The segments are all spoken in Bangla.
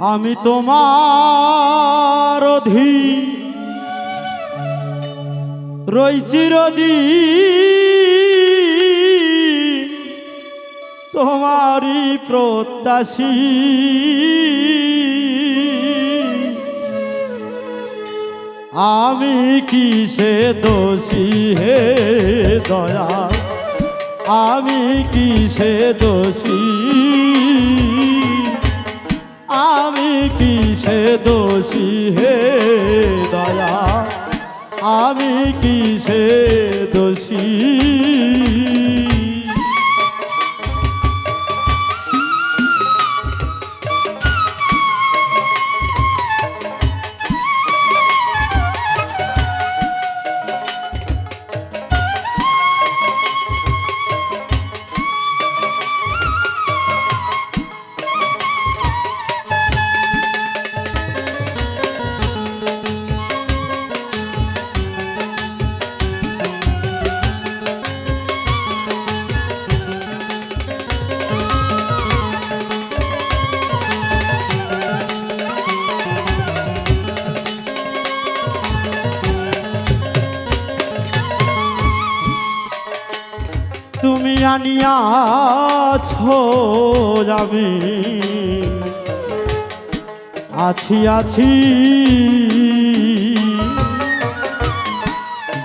আমি তোমার অধি রই চিরদি তোমারই প্রত্যাশী। আমি কিসে দোষী হে দয়া আমি কিসে দোষী আমি কিসে দোষী হে দয়া আমি কিসে দোষী? আনিয়াছ আমি আছি আছি।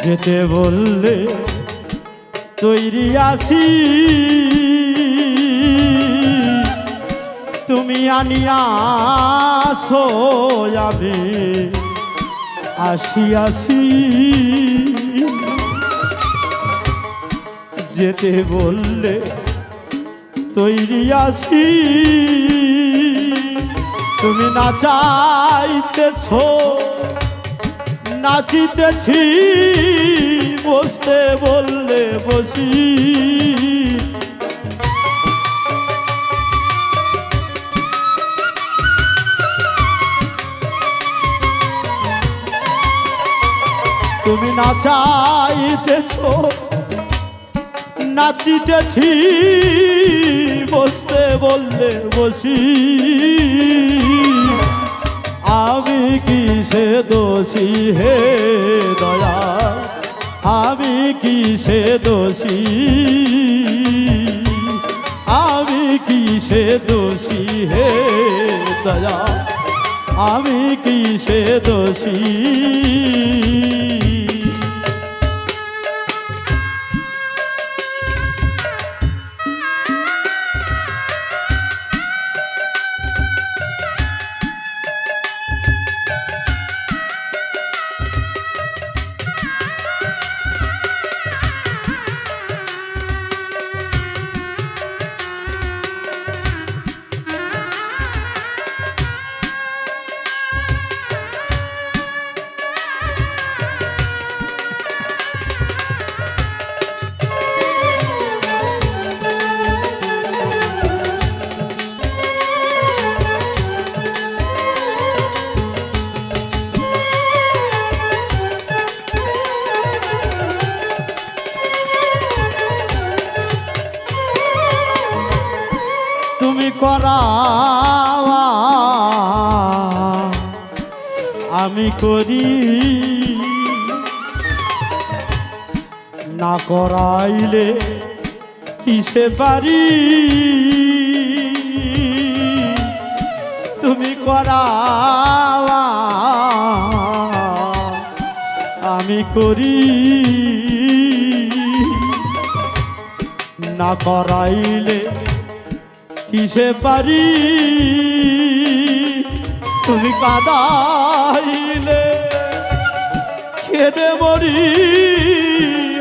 যেতে বললে তৈরি আছি। তুমি আনিয়াছ আমি আসি আসি যেতে বললে তৈরি আছি। তুমি না চাইতেছ নাচিতেছি বসতে বললে বসি। তুমি না চাইতেছো নাচিতেছি বসতে বললে বসি। আমি কিসে দোষী হে দয়া আমি কিসে দোষী? আমি কিসে দোষী হে দয়া আমি কিসে দোষী? করি। না করাইলে কিসে পারি? তুমি করা আমি করি। না করাইলে কিসে পারি? তুমি কাদাইলে খেদে মরি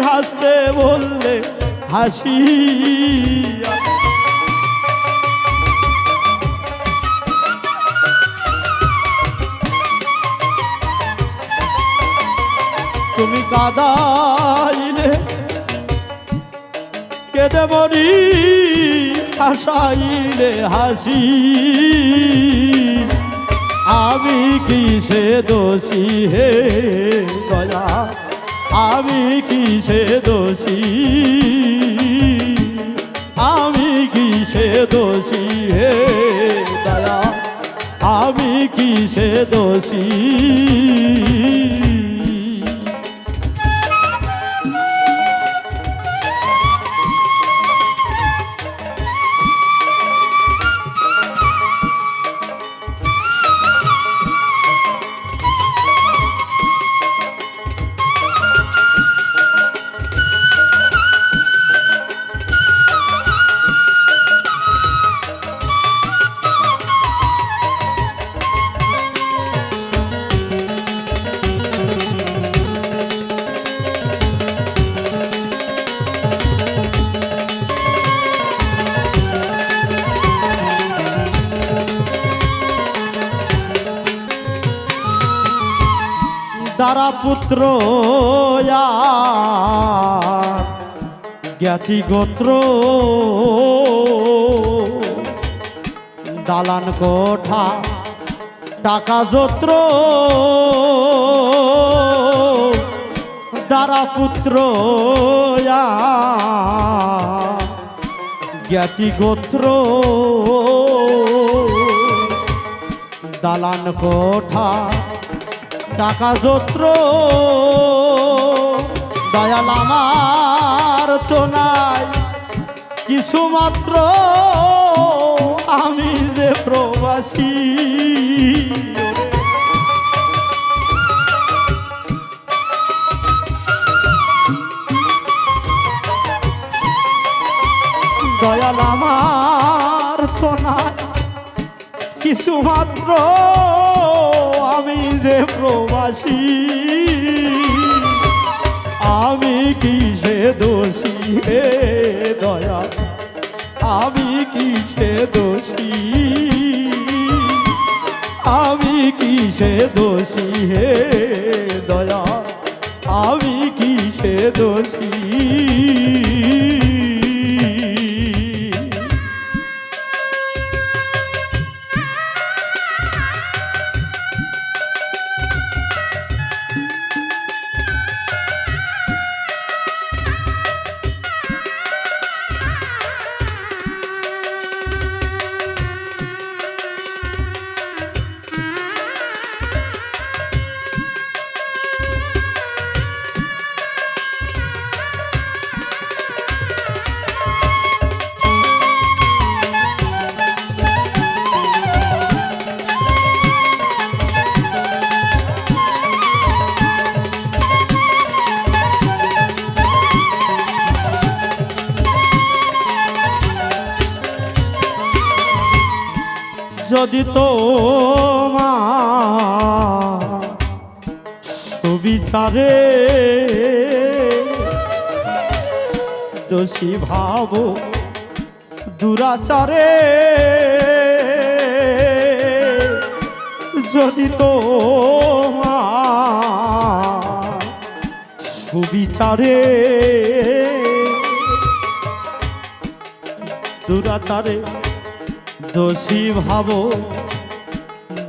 হাসতে বললে হাসি তুমি কাদাইলে কেঁদে মরি হাসাইলে হাসি আমি কিসে দোষী হে দয়া? আমি কিসে দোষী? আমি কিসে দোষী হে দয়া? আমি কিসে দোষী? দ্বারা পুত্র জ্ঞাতি গোত্র। দালান কোঠা টাকা যত্র দ্বারা পুত্র জ্ঞাতি গোত্র। দালান কোঠা টাকা যত্র। দয়াল আমার তো নাই। কিছু মাত্র আমি যে প্রবাসী। দয়াল আমার তো নাই। কিছু মাত্র যে প্রবাসী, আমি কিসে দোষী হে দয়া? আমি কিসে দোষী? আমি কিসে দোষী হে দয়া? আমি কিসে দোষী? সুবিচারে দোষী ভাব দুরাচারে। যদি তো সুবিচারে দুরাচারে দোষী ভাব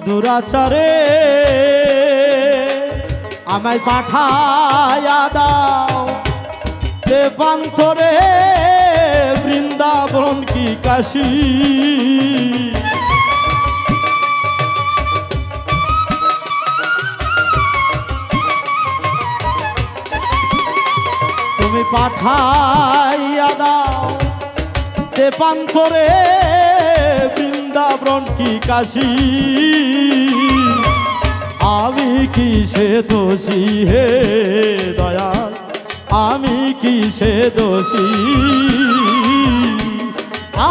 দুরাচারে। আমায় পাঠায়া দাও। দেবান্তরে বৃন্দাবন কি কাশী? তুমি পাঠাইয়া দাও। দেবান্তরে বৃন্দাবন কি কাশী? আমি কি সে দোষী হে দয়া আমি কি সে দোষী?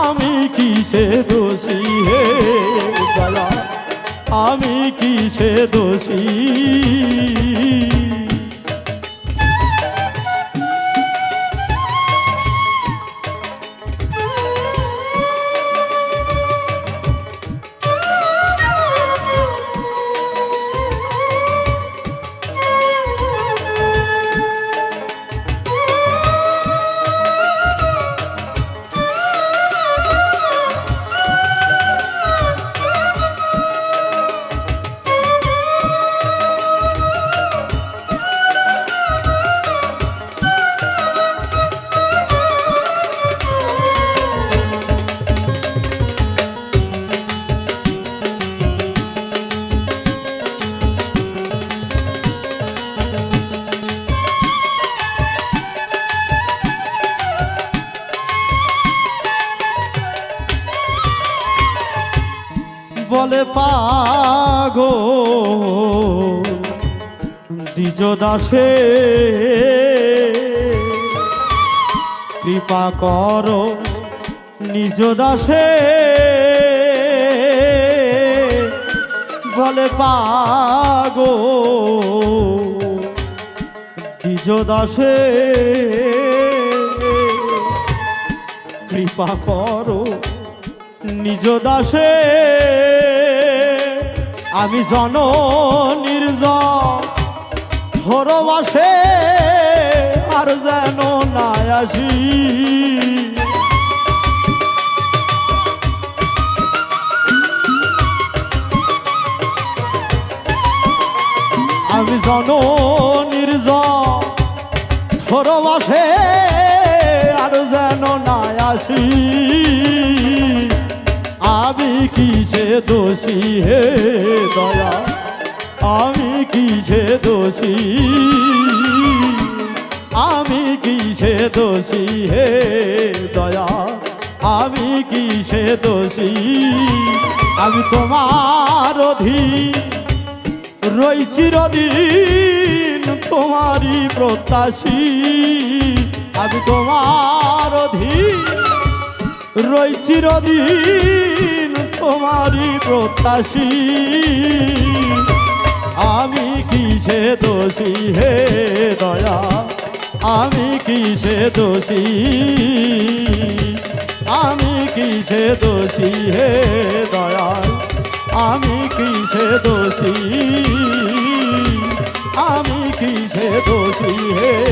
আমি কি সে দোষী হে দয়া আমি কি সে দোষী? দাসে কৃপা করো নিজ দাসে। বলে, পাগো, নিজ দাসে। কৃপা করো নিজ দাসে। আমি জন নির্জ ধরবাসে আর যেন না আসি। আমি জন নির্জ ধরবাসে আর যেন না আসি। আমি কিসে দোষী হে দয়া আমি কিসে দোষী? আমি কিসে দোষী হে দয়া? আমি কিসে দোষী? আমি তোমার অধীন রই চিরদিন তোমারই প্রত্যাশী। আমি তোমার অধীন রই চিরদিন তোমারই প্রত্যাশী। আমি কিসে দোষী হে দয়া? আমি কিসে দোষী? আমি কিসে দোষী হে দয়া? আমি কিসে দোষী? আমি কিসে দোষী হে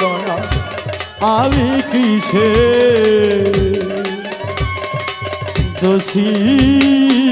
দয়া? আমি কিসে দোষী?